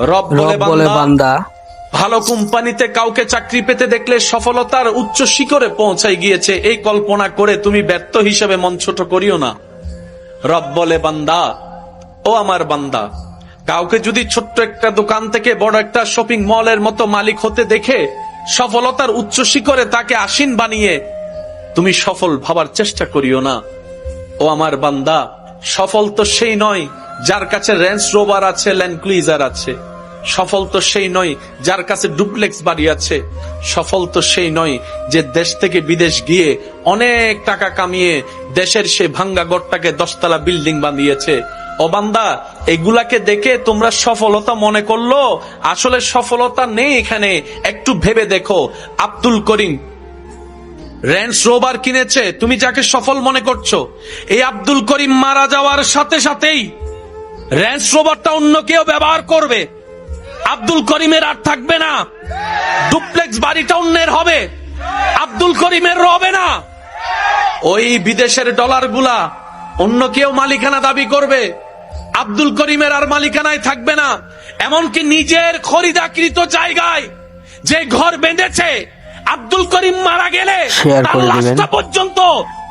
রব বলে বান্দা। ভালো কোম্পানিতে কাউকে চাকরি পেতে দেখলে সফলতার উচ্চ শিখরে পৌঁছাই গিয়েছে। এই কল্পনা করে তুমি ব্যর্থ হিসেবে মন ছোট করিও না। রব বলে বান্দা ও আমার বান্দা কাউকে যদি ছোট্ট একটা দোকান থেকে বড় একটা শপিং মলের মতো মালিক হতে দেখে সফলতার উচ্চ শিখরে তাকে আসীন বানিয়ে তুমি সফল ভাবার চেষ্টা করিও না। ও আমার বান্দা সফল তো সেই নয় যার কাছে রেঞ্জ রোভার আছে ল্যান্ডক্লুইজার আছে। সফল তো সেই নয় যার কাছে ডুপ্লেক্স বাড়ি আছে। সফল তো সেই নয় যে দেশ থেকে বিদেশ গিয়ে অনেক টাকা কামিয়ে দেশের সে ভাঙ্গা গড়টাকে দশতলা বিল্ডিং বানিয়েছে। অবান্দা এগুলাকে দেখে তোমরা সফলতা মনে করল? আসলে সফলতা নেই এখানে, একটু ভেবে দেখো। আব্দুল করিম রেন্স রোভার কিনেছে, তুমি যাকে সফল মনে করছ? এই আব্দুল করিম মারা যাওয়ার সাথে সাথেই রেন্স রোভারটা অন্য কেউ ব্যবহার করবে। আব্দুল করিমের আর থাকবে না। ডুপ্লেক্স বাড়িটা অন্যের হবে। আব্দুল করিমের হবে না। ওই বিদেশের ডলারগুলা অন্য কেউ মালিকানা দাবি করবে। আব্দুল করিমের আর মালিকানায় থাকবে না। এমনকি নিজের খরিদাকৃত জায়গায় যে ঘর বেঁধেছে আব্দুল করিম মারা গেলে তার লাশটা পর্যন্ত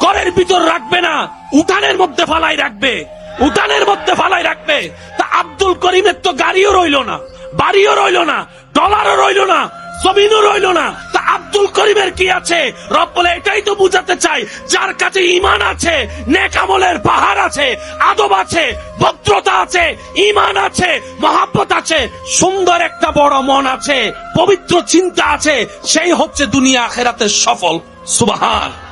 ঘরের ভিতর রাখবে না উঠানের মধ্যে ফালাই রাখবে। উঠানের মধ্যে ফালাই রাখবে। তা আব্দুল করিমের তো গাড়িও রইল না, বাড়িও রইল না, ডলারও রইল না, জমিনও রইল না। তা আব্দুল করিমের কি আছে? রব বলে এটাই তো বুঝাতে চাই। যার কাছে ইমান আছে নেকামলের পাহাড় আছে, আদব আছে, ভদ্রতা আছে ইমান আছে, মহাব্বত আছে, সুন্দর একটা বড় মন আছে, পবিত্র চিন্তা আছে, সেই হচ্ছে দুনিয়া আখেরাতে সফল। সুবাহান।